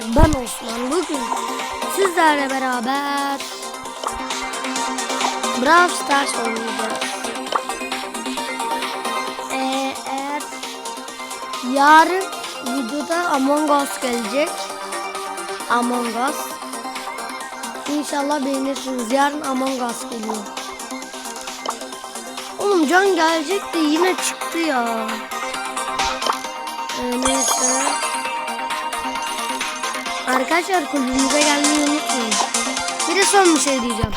ben Osman. Bugün sizlerle beraber Brawl Stars oynayacağız. Ee, eğer yarın videoda Among Us gelecek. Among Us. İnşallah beğenirsiniz. Yarın Among Us geliyor. Oğlum can gelecek de yine çıktı ya. Ee, neyse. Arkadaşlar kulübümüze gelmeyi unutmayın. Bir de son bir şey diyeceğim.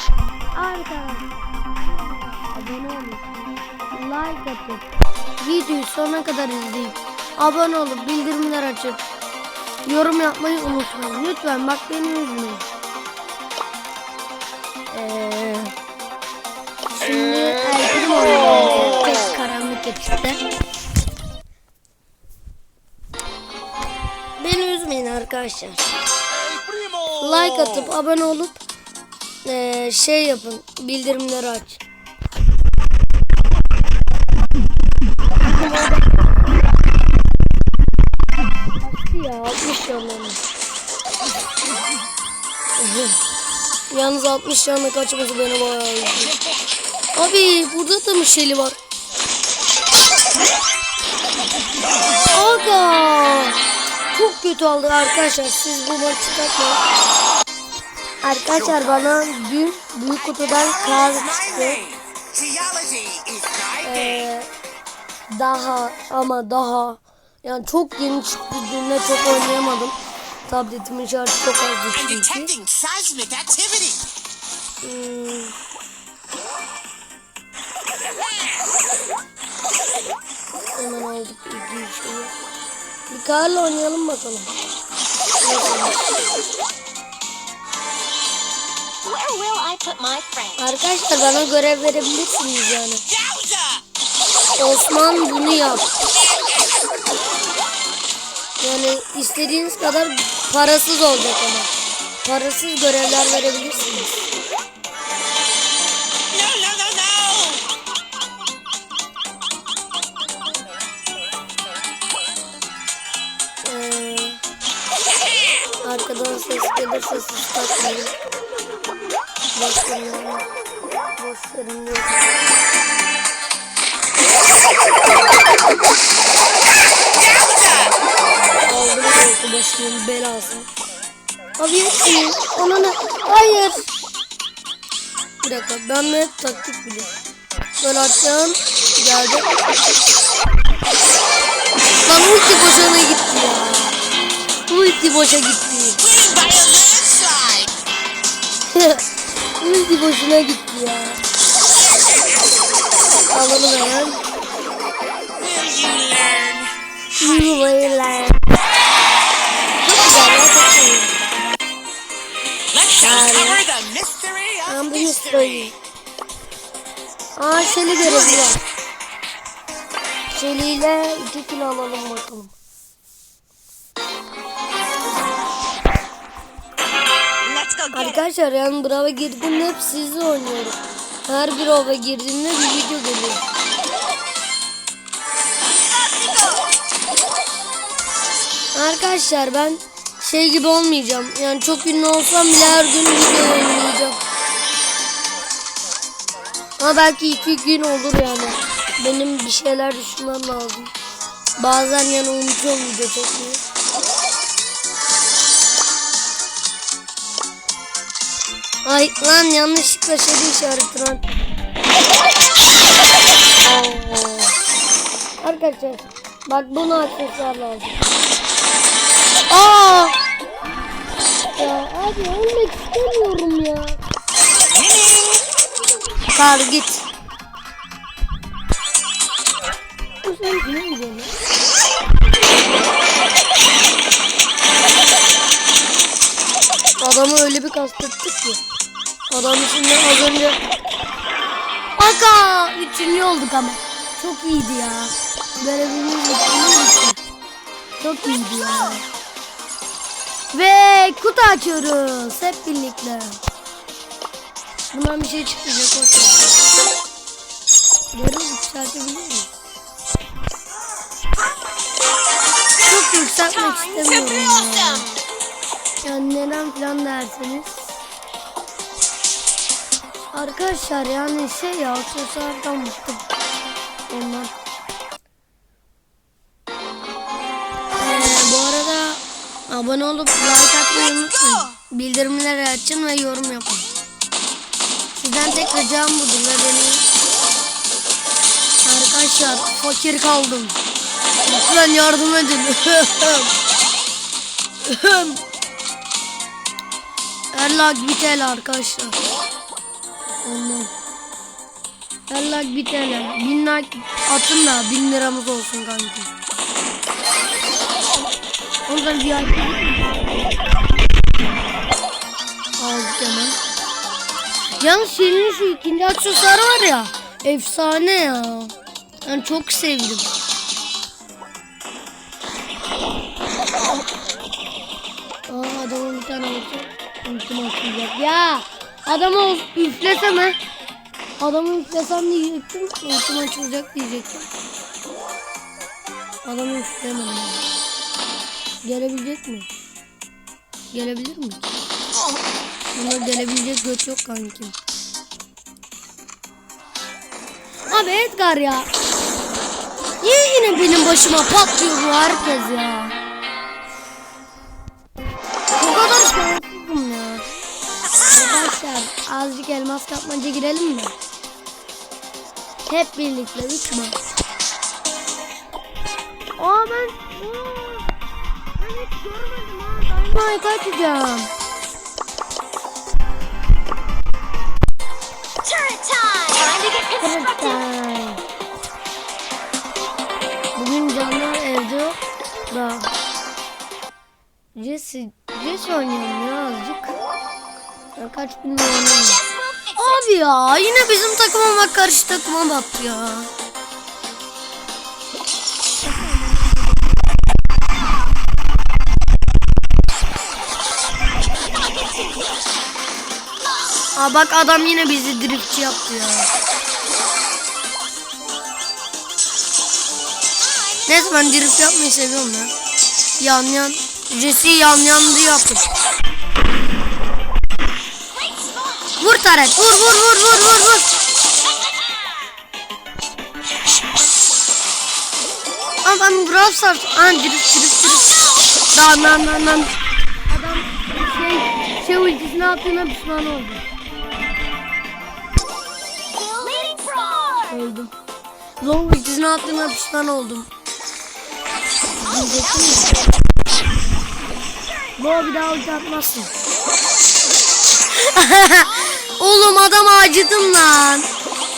Arkadaşlar. Abone olun. Like atıp videoyu sonuna kadar izleyip abone olup bildirimler açıp yorum yapmayı unutmayın. Lütfen bak beni üzmeyin. Ee, şimdi Erkin oynayacağız. Tek karanlık ekiple. Üzmeyin arkadaşlar. Like atıp abone olup eee, şey yapın. Bildirimleri aç. ya 60 yanlarım. Yalnız 60 yanına kaçması beni bayağı üzdü. Abi burada da mı şeyli var? Çok kötü oldu arkadaşlar. Siz bu maçı takmayın. Arkadaşlar bana dün büyük kutudan kar çıktı. Ee, daha ama daha yani çok yeni çıktı. Dün de çok oynayamadım. Tabletimin şarjı çok I'm çünkü. Hmm. Hemen aldık iki şeyi. Bir karla oynayalım bakalım. Arkadaşlar bana görev verebilirsiniz yani. Osman bunu yap. Yani istediğiniz kadar parasız olacak ama. Parasız görevler verebilirsiniz. Takmayın. Boş verin. Boş verin. yok. Aldım korku başlığın belası. Abi yetmeyin. Ona ne? Hayır. Bir dakika ben de taktik biliyorum. Böyle atacağım. Geldi. Lan ulti boşuna gitti ya. Ulti boşa gitti. Ulti boşuna gitti ya. Alalım hemen. Will you learn? Ben bu. Mystery. Aa görevi var. Shelly ile 2 kilo alalım bakalım. Arkadaşlar yani Brava girdiğimde hep sizle oynuyorum. Her bir ova girdiğimde bir video geliyor. Arkadaşlar ben şey gibi olmayacağım. Yani çok ünlü olsam bile her gün video oynayacağım. Ama belki iki gün olur yani. Benim bir şeyler düşünmem lazım. Bazen yani unutuyorum video çekmeyi. Ay lan yanlışlıkla şey işareti lan. Arkadaşlar bak bunu aksesuar lazım. Aa! Ya abi ölmek istemiyorum ya. Kar git. Bu sen ne gidiyorsun? Adamı öyle bir kastettik ki. Adam içinden az önce... Aga! Üçüncü olduk ama. Çok iyiydi ya. Bitti. Çok iyiydi ya. Ve kutu açıyoruz. Hep birlikte. Bundan bir şey çıkmayacak. Boş ver. Yarın yükseltebilir miyiz? Çok yükseltmek istemiyorum ya. blossom. falan filan derseniz. Arkadaşlar yani şey ya aksesuardan bıktım. Ondan. Ee, bu arada abone olup like atmayı unutmayın. Bildirimleri açın ve yorum yapın. Sizden tek ricam budur ve beni Arkadaşlar fakir kaldım. Lütfen yardım edin. Her lag TL arkadaşlar. Ondan. Her lag bir TL. Bin like atın da bin liramız olsun kanki. Ondan bir ay. Aldık hemen. Yalnız senin şu ikinci aksesuarı var ya. Efsane ya. Ben çok sevdim. Aa adamın bir tane olsa ultim atlayacak. Ya adamı ol- üfleseme. Adamı üflesem diyecektim. Ultim açılacak diyecektim. Adamı üfleyemedim. ya. Gelebilecek mi? Gelebilir mi? Bunda gelebilecek göt yok kankim. Abi Edgar ya. Niye yine benim başıma patlıyor bu herkes ya? Arkadaşlar azıcık elmas kapmaca girelim mi? Hep birlikte üç maç. Aa ben... Aa, ben hiç görmedim ha. Dynamite açacağım. Bugün canlar evde yok da. Jesse, Jesse oynayalım ya azıcık. Ben kaç it! Abi ya yine bizim takıma bak karşı takıma bak ya. Aa bak adam yine bizi driftçi yaptı ya. Neyse ben drift yapmayı seviyorum ya. Yan yan. Jesse'yi yan yandı yaptım. Taret. Vur vur vur vur vur vur. Ama ben Brawl Stars. Aa drift drift drift. Lan lan lan lan. Adam şey, şey ultisini attığına pişman oldu. Öldüm. Long ultisini attığına pişman oldum. Diyecektim ya. Bu bir daha ulti atmazsın. Oğlum adam acıdım lan.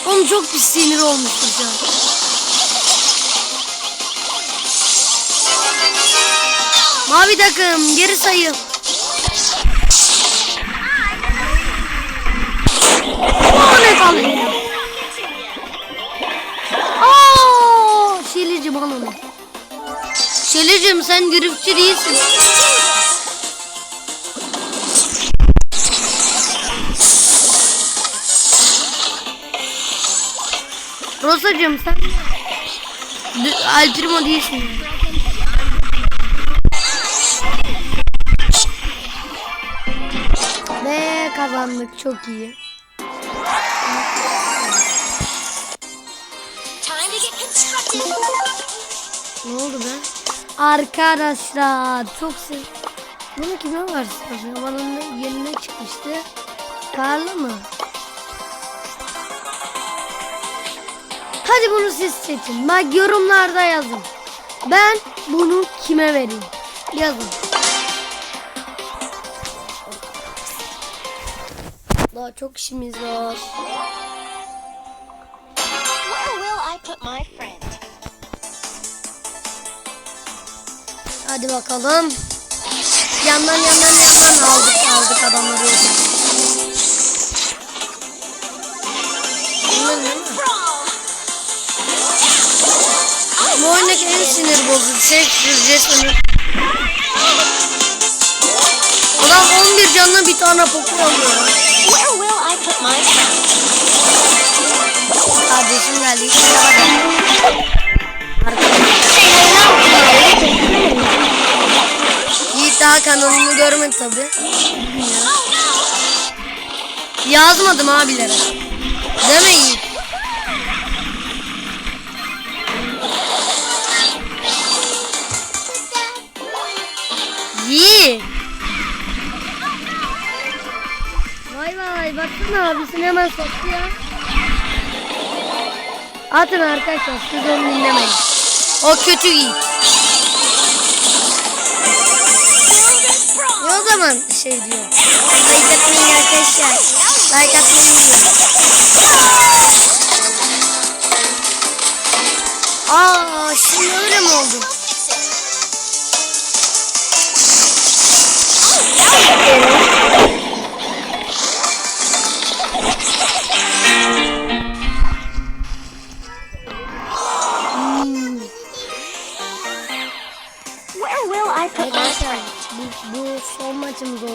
Oğlum çok bir sinir olmuştu şu an. Mavi takım geri sayım. Aa ne kaldı? Aa Şelicim al onu. Şelicim sen driftçi değilsin. Rosacığım sen Al değilsin. Ve kazandık çok iyi. Ne oldu be? Arkadaşlar çok sev... Bunu kime varsın? Havanın yerine çıkmıştı. Karlı mı? Hadi bunu siz seçin. Bak yorumlarda yazın. Ben bunu kime vereyim? Yazın. Daha çok işimiz var. Where will I put my friend? Hadi bakalım. Yandan yandan yandan aldık aldık adamları. Bunlar Bu oyundaki en sinir bozucu şey Jason'ın. Adam 11 canına bir tane poku alıyor. Kardeşim geldi. Geldi. Arkadaşlar. Yiğit daha kanalımı görmedi tabi. Yazmadım abilere. Demeyin. İyi. Baksana abisini hemen soktu ya. Atın arkadaşlar siz onu dinlemeyin. O kötü yiğit. Ne o zaman şey diyor. Like atmayın arkadaşlar. Like atmayı diyor. Aa şimdi öyle mi oldu? Hmm.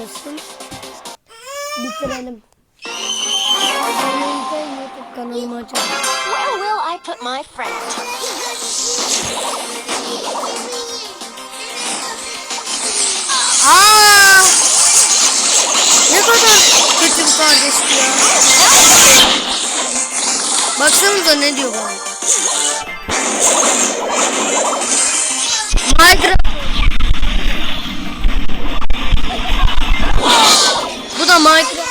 Olsun. Bitirelim. De YouTube kanalımı açalım. Where will I put my friend? Aa! Ne kadar kötü bir kardeşti ya. Baksanıza ne diyor bana. Minecraft. Minecraft.